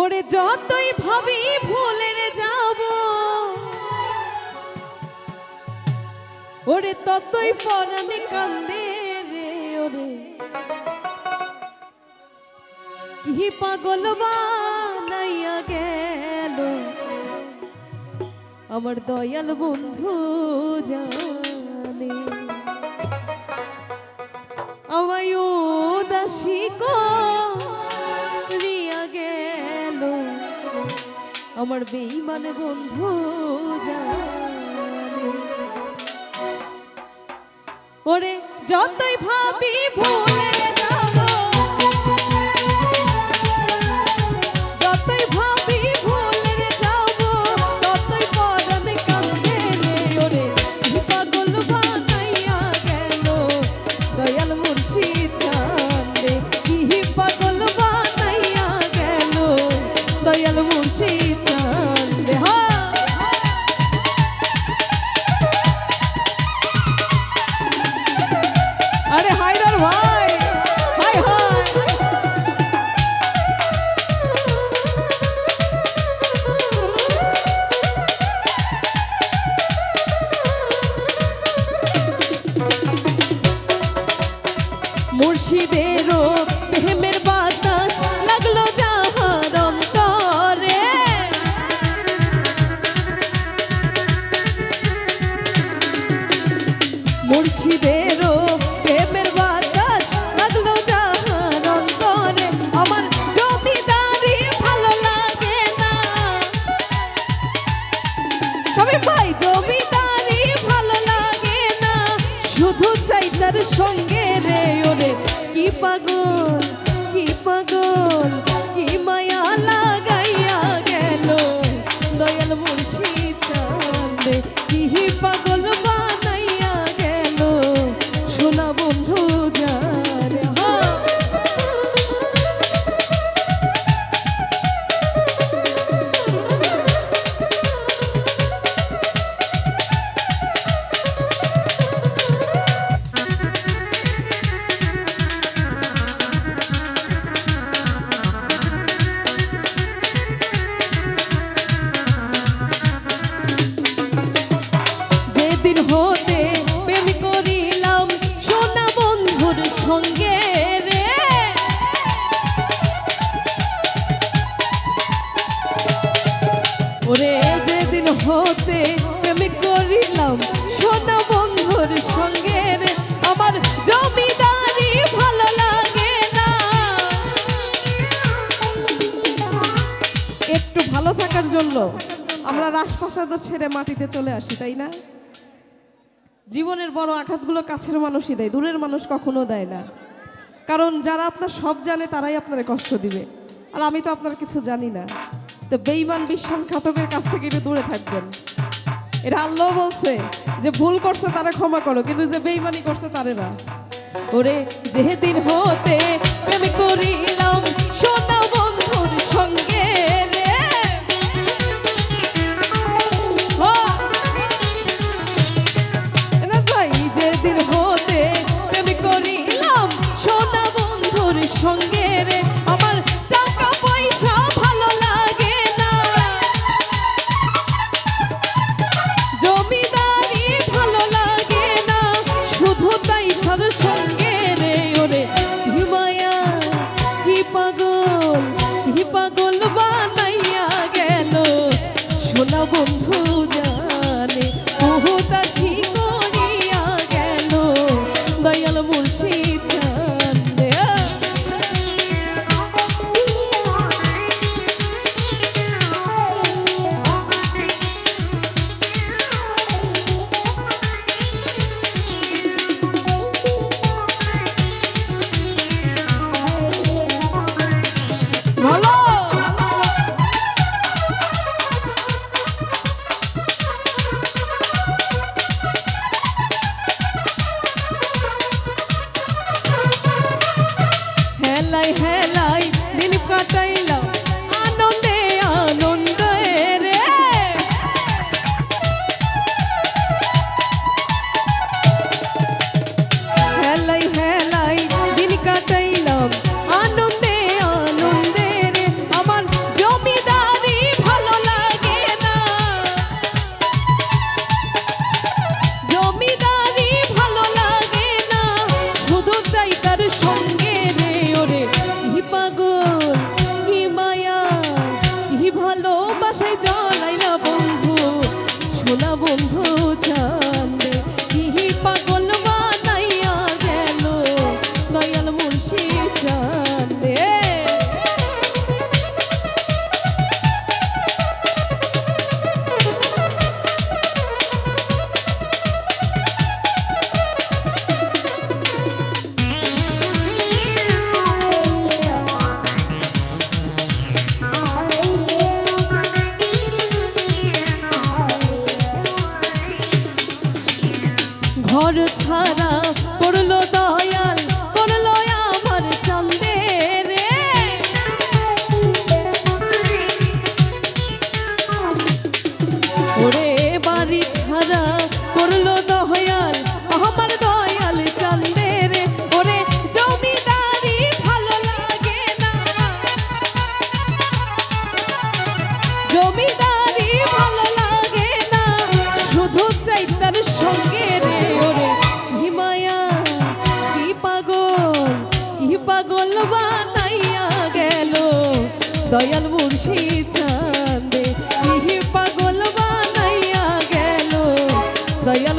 ওরে যতই ভাবি ভুলের যাব, ওরে ততই পরাণে কান্দে রে ওরে। কি পাগল বানাইয়া গেল, আমার দয়াল বন্ধু জানে। আমায় উদাসী আমার বেইমান বন্ধু ওরে যতই ভাবি ভুলে শুধু চাই তার সঙ্গে রে, ওরে। কি পাগল কি পাগল, কি মায়া লাগাইয়া গেল। দয়াল মুর্শিদ চাঁদে কি পাগল ওরে, যেদিন হতে প্রেম করিলাম, সোনা বন্ধুর সঙ্গে আমার জমিদারি ভালো লাগে না। একটু ভালো থাকার জন্য আমরা রাজপ্রাসাদ ছেড়ে মাটিতে চলে আসি, তাই না? জীবনের বড় আঘাতগুলো কাছের মানুষই দেয়, দূরের মানুষ কখনো দেয় না। কারণ যারা আপনার সব জানে, তারাই আপনার কষ্ট দিবে। আর আমি তো আপনার কিছু জানি না। তো বেইমান বিশ্বাসঘাতকের কাছ থেকে একটু দূরে থাকবেন। এটা আল্লাহ বলছে যে ভুল করছে তারা ক্ষমা করো, কিন্তু যে বেইমানি করছে তারে না। ওরে যেহেতু হতে প্রেম করিলাম দয়াল মুর্শি ইহি পাগল বানাইয়া গেল। দয়াল